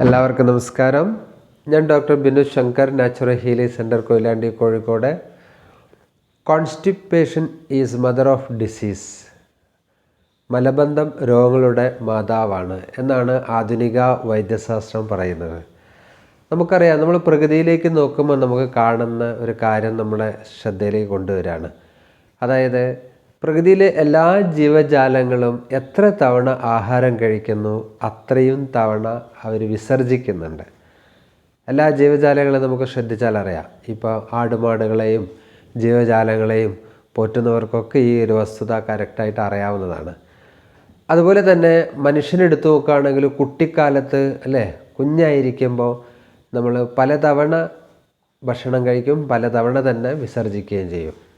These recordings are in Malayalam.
എല്ലാവർക്കും നമസ്കാരം. ഞാൻ doctor Binu Shankar natural healing centre Koyilandy Kozhikode. Constipation is mother of disease. മലബന്ധം രോഗങ്ങളുടെ മാതാവാണ് എന്നാണ് ആധുനിക വൈദ്യശാസ്ത്രം പറയുന്നത്. നമുക്കറിയാം നമ്മൾ പ്രകൃതിയിലേക്ക് നോക്കുമ്പോൾ നമുക്ക് കാണുന്ന ഒരു കാര്യം നമ്മുടെ ശ്രദ്ധയിലേക്ക് കൊണ്ടുവരാണ് അതായത് പ്രകൃതിയിലെ എല്ലാ ജീവജാലങ്ങളും എത്ര തവണ ആഹാരം കഴിക്കുന്നു അത്രയും തവണ അവർ വിസർജിക്കുന്നുണ്ട്. എല്ലാ ജീവജാലങ്ങളെയും നമുക്ക് ശ്രദ്ധിച്ചാൽ അറിയാം. ഇപ്പോൾ ആടുമാടുകളെയും ജീവജാലങ്ങളെയും പോറ്റുന്നവർക്കൊക്കെ ഈ ഒരു വസ്തുത കറക്റ്റായിട്ട് അറിയാവുന്നതാണ്. അതുപോലെ തന്നെ മനുഷ്യനെടുത്തു നോക്കുകയാണെങ്കിൽ കുട്ടിക്കാലത്ത് അല്ലേ കുഞ്ഞായിരിക്കുമ്പോൾ നമ്മൾ പലതവണ ഭക്ഷണം കഴിക്കും പലതവണ തന്നെ വിസർജിക്കുകയും ചെയ്യും.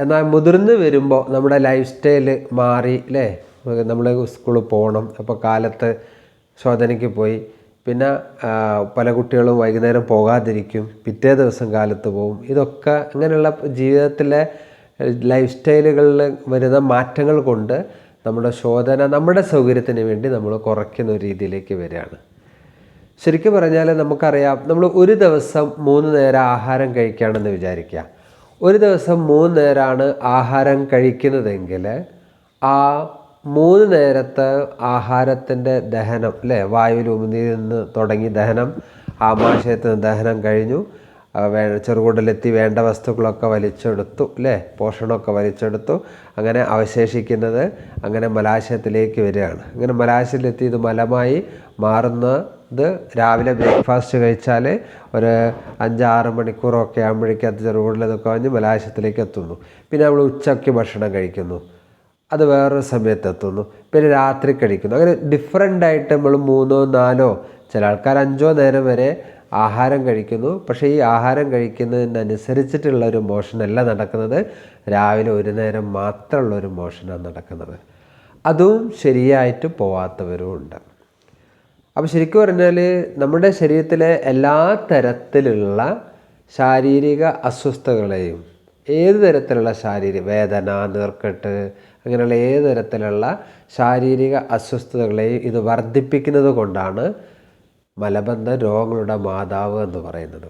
എന്നാൽ മുതിർന്ന് വരുമ്പോൾ നമ്മുടെ ലൈഫ് സ്റ്റൈൽ മാറി അല്ലേ നമ്മൾ സ്കൂളിൽ പോകണം അപ്പോൾ കാലത്ത് ശോധനയ്ക്ക് പോയി. പിന്നെ പല കുട്ടികളും വൈകുന്നേരം പോകാതിരിക്കും പിറ്റേ ദിവസം കാലത്ത് പോകും ഇതൊക്കെ അങ്ങനെയുള്ള ജീവിതത്തിലെ ലൈഫ് സ്റ്റൈലുകളിൽ വരുന്ന മാറ്റങ്ങൾ കൊണ്ട് നമ്മുടെ ശോധന നമ്മുടെ സൗകര്യത്തിന് വേണ്ടി നമ്മൾ കുറയ്ക്കുന്ന ഒരു രീതിയിലേക്ക് വരികയാണ്. ശരിക്കും പറഞ്ഞാൽ നമുക്കറിയാം നമ്മൾ ഒരു ദിവസം മൂന്ന് നേരം ആഹാരം കഴിക്കുകയാണെന്ന് വിചാരിക്കുക. ഒരു ദിവസം മൂന്ന് നേരമാണ് ആഹാരം കഴിക്കുന്നതെങ്കിൽ ആ മൂന്ന് നേരത്തെ ആഹാരത്തിന്റെ ദഹനം അല്ലേ വായുവിൽ ഉമിനിയിൽ നിന്ന് തുടങ്ങി ദഹനം ആമാശയത്തിൽ നിന്ന് ദഹനം കഴിഞ്ഞു. വേ ചെറുകൂടലെത്തി വേണ്ട വസ്തുക്കളൊക്കെ വലിച്ചെടുത്തു അല്ലേ പോഷണമൊക്കെ വലിച്ചെടുത്തു. അങ്ങനെ അവശേഷിക്കുന്നത് അങ്ങനെ മലാശയത്തിലേക്ക് വരികയാണ്. അങ്ങനെ മലാശയത്തിലെത്തി ഇത് മലമായി മാറുന്നത് രാവിലെ ബ്രേക്ക്ഫാസ്റ്റ് കഴിച്ചാൽ ഒരു അഞ്ചാറ് മണിക്കൂറൊക്കെ ആകുമ്പോഴേക്കും അത് ചെറുകുടലൊക്കെ കഴിഞ്ഞ് മലാശയത്തിലേക്ക് എത്തുന്നു. പിന്നെ നമ്മൾ ഉച്ചയ്ക്ക് ഭക്ഷണം കഴിക്കുന്നു. അത് വേറൊരു സമയത്ത് എത്തുന്നു. പിന്നെ രാത്രി കഴിക്കുന്നു. അങ്ങനെ ഡിഫറെന്റ് ആയിട്ട് നമ്മൾ മൂന്നോ നാലോ ചില ആൾക്കാർ അഞ്ചോ നേരം വരെ ആഹാരം കഴിക്കുന്നു. പക്ഷേ ഈ ആഹാരം കഴിക്കുന്നതിനനുസരിച്ചിട്ടുള്ള ഒരു മോഷനല്ല നടക്കുന്നത്. രാവിലെ ഒരു നേരം മാത്രമുള്ള ഒരു മോഷനാണ് നടക്കുന്നത്. അതും ശരിയായിട്ട് പോവാത്തവരും ഉണ്ട്. അപ്പോൾ ശരിക്കും പറഞ്ഞാൽ നമ്മുടെ ശരീരത്തിലെ എല്ലാ തരത്തിലുള്ള ശാരീരിക അസ്വസ്ഥതകളെയും ഏത് തരത്തിലുള്ള ശാരീരിക വേദന നീർക്കെട്ട് അങ്ങനെയുള്ള ഏത് തരത്തിലുള്ള ശാരീരിക അസ്വസ്ഥതകളെയും ഇത് വർദ്ധിപ്പിക്കുന്നത് കൊണ്ടാണ് മലബന്ധ രോഗങ്ങളുടെ മാതാവ് എന്ന് പറയുന്നത്.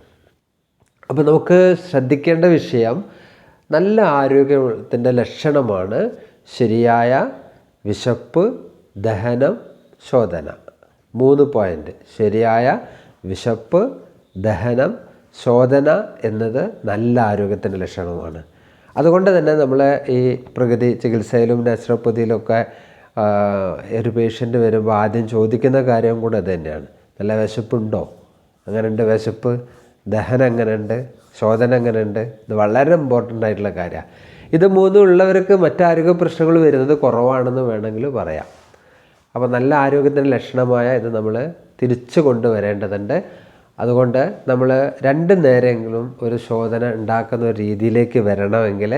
അപ്പോൾ നമുക്ക് ശ്രദ്ധിക്കേണ്ട വിഷയം നല്ല ആരോഗ്യത്തിന്റെ ലക്ഷണമാണ് ശരിയായ വിശപ്പ് ദഹനം ശോധന. മൂന്ന് പോയിന്റ് ശരിയായ വിശപ്പ് ദഹനം ശോധന എന്നത് നല്ല ആരോഗ്യത്തിന്റെ ലക്ഷണമാണ്. അതുകൊണ്ട് തന്നെ നമ്മൾ ഈ പ്രകൃതി ചികിത്സയിലും നാച്ചുറോപ്പതിയിലൊക്കെ ഒരു പേഷ്യന്റ് വരുമ്പോൾ ആദ്യം ചോദിക്കുന്ന കാര്യം കൂടെ അത് തന്നെയാണ്. നല്ല വിശപ്പുണ്ടോ? അങ്ങനെയുണ്ട് വിശപ്പ്? ദഹനം എങ്ങനെയുണ്ട്? ശോധന എങ്ങനെയുണ്ട്? ഇത് വളരെ ഇമ്പോർട്ടന്റ് ആയിട്ടുള്ള കാര്യമാണ്. ഇത് മൂന്നും ഉള്ളവർക്ക് മറ്റാരോഗ്യ പ്രശ്നങ്ങൾ വരുന്നത് കുറവാണെന്ന് വേണമെങ്കിൽ പറയാം. അപ്പോൾ നല്ല ആരോഗ്യത്തിന്റെ ലക്ഷണമായ ഇത് നമ്മൾ തിരിച്ചു കൊണ്ടുവരേണ്ടതുണ്ട്. അതുകൊണ്ട് നമ്മൾ രണ്ട് നേരമെങ്കിലും ഒരു ശോധന ഉണ്ടാക്കുന്ന ഒരു രീതിയിലേക്ക് വരണമെങ്കിൽ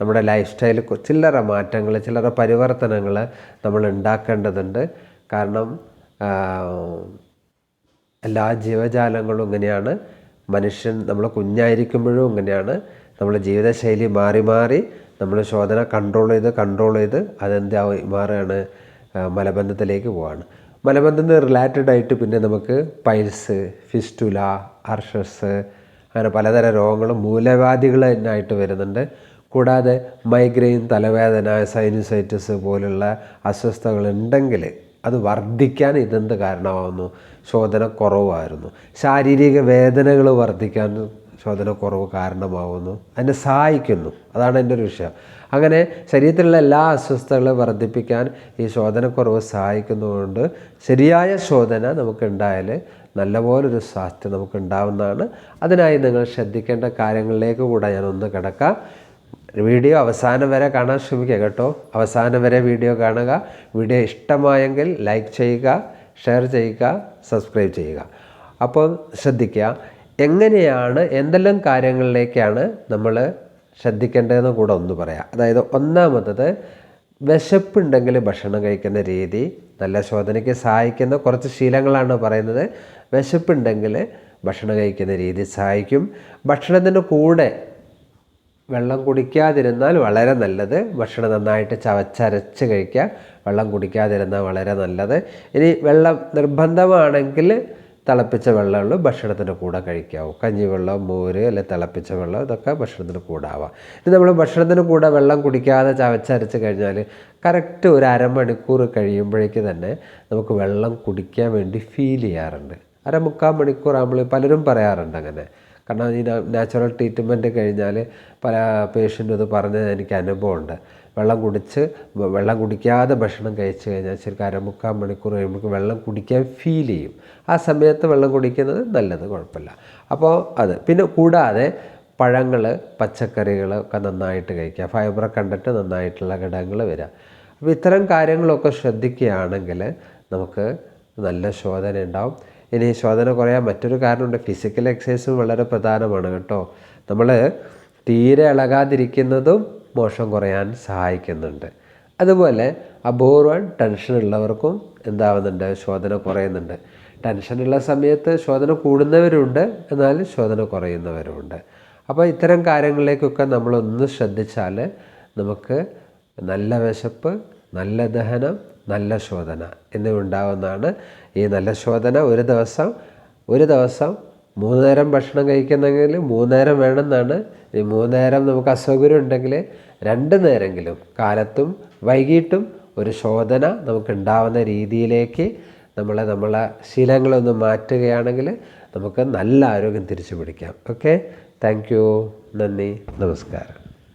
നമ്മുടെ ലൈഫ് സ്റ്റൈലിൽ ചില്ലറ മാറ്റങ്ങൾ ചില്ലറ പരിവർത്തനങ്ങൾ നമ്മൾ ഉണ്ടാക്കേണ്ടതുണ്ട്. കാരണം എല്ലാ ജീവജാലങ്ങളും ഇങ്ങനെയാണ്. മനുഷ്യൻ നമ്മൾ കുഞ്ഞായിരിക്കുമ്പോഴും ഇങ്ങനെയാണ്. നമ്മുടെ ജീവിതശൈലി മാറി മാറി നമ്മൾ ശോധന കൺട്രോൾ ചെയ്ത് കൺട്രോൾ ചെയ്ത് അതെന്താ മാറുകയാണ്? മലബന്ധത്തിലേക്ക് പോവാണ്. മലബന്ധത്തിന് റിലേറ്റഡ് ആയിട്ട് പിന്നെ നമുക്ക് പൈൽസ് ഫിസ്റ്റുല അർഷസ് അങ്ങനെ പലതരം രോഗങ്ങളും മൂലവ്യാധികൾ തന്നെയായിട്ട് വരുന്നുണ്ട്. കൂടാതെ മൈഗ്രെയിൻ തലവേദന സൈനുസൈറ്റിസ് പോലുള്ള അസ്വസ്ഥതകൾ ഉണ്ടെങ്കിൽ അത് വർദ്ധിക്കാൻ ഇതെന്ത് കാരണമാകുന്നു ശോധന കുറവായിരുന്നു. ശാരീരിക വേദനകൾ വർദ്ധിക്കാൻ ശോധന കുറവ് കാരണമാവുന്നു. അതിനെ സഹായിക്കുന്നു. അതാണ് എന്റെ ഒരു വിഷയം. അങ്ങനെ ശരീരത്തിലുള്ള എല്ലാ അസ്വസ്ഥതകളും വർദ്ധിപ്പിക്കാൻ ഈ ശോധനക്കുറവ് സഹായിക്കുന്നതുകൊണ്ട് ശരിയായ ശോധന നമുക്കുണ്ടായാൽ നല്ലപോലൊരു സ്വാസ്ഥ്യം നമുക്ക് ഉണ്ടാവുന്നതാണ് അതിനായി നിങ്ങൾ ശ്രദ്ധിക്കേണ്ട കാര്യങ്ങളിലേക്ക് കൂടെ ഒന്ന് കിടക്കാം. വീഡിയോ അവസാനം വരെ കാണാൻ ശ്രമിക്കുക കേട്ടോ. അവസാനം വരെ വീഡിയോ കാണുക. വീഡിയോ ഇഷ്ടമായെങ്കിൽ ലൈക്ക് ചെയ്യുക ഷെയർ ചെയ്യുക സബ്സ്ക്രൈബ് ചെയ്യുക. അപ്പോൾ ശ്രദ്ധിക്കുക എങ്ങനെയാണ് എന്തെല്ലാം കാര്യങ്ങളിലേക്കാണ് നമ്മൾ ശ്രദ്ധിക്കേണ്ടതെന്ന് കൂടെ ഒന്ന് പറയാം. അതായത് ഒന്നാമത്തത് വിശപ്പുണ്ടെങ്കിൽ ഭക്ഷണം കഴിക്കുന്ന രീതി നല്ല ശോധനയ്ക്ക് സഹായിക്കുന്ന കുറച്ച് ശീലങ്ങളാണ് പറയുന്നത്. വിശപ്പുണ്ടെങ്കിൽ ഭക്ഷണം കഴിക്കുന്ന രീതി സഹായിക്കും. ഭക്ഷണത്തിന്റെ കൂടെ വെള്ളം കുടിക്കാതിരുന്നാൽ വളരെ നല്ലത്. ഭക്ഷണം നന്നായിട്ട് ചവച്ചരച്ച് കഴിക്കുക വെള്ളം കുടിക്കാതിരുന്നാൽ വളരെ നല്ലത്. ഇനി വെള്ളം നിർബന്ധമാണെങ്കിൽ തിളപ്പിച്ച വെള്ളമുള്ളൂ ഭക്ഷണത്തിന്റെ കൂടെ കഴിക്കാവൂ. കഞ്ഞിവെള്ളം മോര് അല്ലെ തിളപ്പിച്ച വെള്ളം ഇതൊക്കെ ഭക്ഷണത്തിന് കൂടെ ആവാം ഇനി നമ്മൾ ഭക്ഷണത്തിന് കൂടെ വെള്ളം കുടിക്കാതെ ചവച്ചരച്ച് കഴിഞ്ഞാൽ കറക്റ്റ് ഒരു അരമണിക്കൂർ കഴിയുമ്പോഴേക്ക് തന്നെ നമുക്ക് വെള്ളം കുടിക്കാൻ വേണ്ടി ഫീൽ ചെയ്യാറുണ്ട്. അരമുക്കാൽ മണിക്കൂർ ആകുമ്പോൾ പലരും പറയാറുണ്ട് അങ്ങനെ. കാരണം ഈ നാച്ചുറൽ ട്രീറ്റ്മെന്റ് കഴിഞ്ഞാൽ പല പേഷ്യന്റും ഇത് പറഞ്ഞത് എനിക്ക് അനുഭവമുണ്ട്. വെള്ളം കുടിച്ച് വെള്ളം കുടിക്കാതെ ഭക്ഷണം കഴിച്ച് കഴിഞ്ഞാൽ ശരിക്കും അരമുക്കാൽ മണിക്കൂർ കഴിയുമ്പോൾ വെള്ളം കുടിക്കാൻ ഫീൽ ചെയ്യും. ആ സമയത്ത് വെള്ളം കുടിക്കുന്നത് നല്ലത് കുഴപ്പമില്ല. അപ്പോൾ അത്. പിന്നെ കൂടാതെ പഴങ്ങൾ പച്ചക്കറികൾ ഒക്കെ നന്നായിട്ട് കഴിക്കുക. ഫൈബർ കണ്ടിട്ട് നന്നായിട്ടുള്ള ഘടകങ്ങൾ വരിക. അപ്പോൾ ഇത്തരം കാര്യങ്ങളൊക്കെ ശ്രദ്ധിക്കുകയാണെങ്കിൽ നമുക്ക് നല്ല ശോധന ഉണ്ടാവും. ഇനി ശോധന കുറയാൻ മറ്റൊരു കാരണമുണ്ട്. ഫിസിക്കൽ എക്സസൈസും വളരെ പ്രധാനമാണ് കേട്ടോ. നമ്മൾ തീരെ ഇളകാതിരിക്കുന്നതും മോശം കുറയാൻ സഹായിക്കുന്നുണ്ട്. അതുപോലെ അപൂർവം ടെൻഷൻ ഉള്ളവർക്കും എന്താവുന്നുണ്ട്? ശോധന കുറയുന്നുണ്ട്. ടെൻഷനുള്ള സമയത്ത് ശോധന കൂടുന്നവരുണ്ട്. എന്നാൽ ശോധന കുറയുന്നവരുമുണ്ട്. അപ്പോൾ ഇത്തരം കാര്യങ്ങളിലേക്കൊക്കെ നമ്മളൊന്ന് ശ്രദ്ധിച്ചാൽ നമുക്ക് നല്ല വിശപ്പ് നല്ല ദഹനം നല്ല ശോധന എന്നിവ ഉണ്ടാവുന്നതാണ്. ഈ നല്ല ശോധന ഒരു ദിവസം ഒരു ദിവസം മൂന്ന് നേരം ഭക്ഷണം കഴിക്കുന്നെങ്കിൽ മൂന്ന് നേരം വേണമെന്നാണ്. ഈ മൂന്ന് നേരം നമുക്ക് അസൗകര്യം ഉണ്ടെങ്കിൽ രണ്ട് നേരമെങ്കിലും കാലത്തും വൈകിട്ടും ഒരു ശോധന നമുക്ക് ഉണ്ടാവുന്ന രീതിയിലേക്ക് നമ്മളെ നമ്മളെ ശീലങ്ങളൊന്ന് മാറ്റുകയാണെങ്കിൽ നമുക്ക് നല്ല ആരോഗ്യം തിരിച്ചു പിടിക്കാം ഓക്കെ? Thank you. നന്ദി. നമസ്കാരം.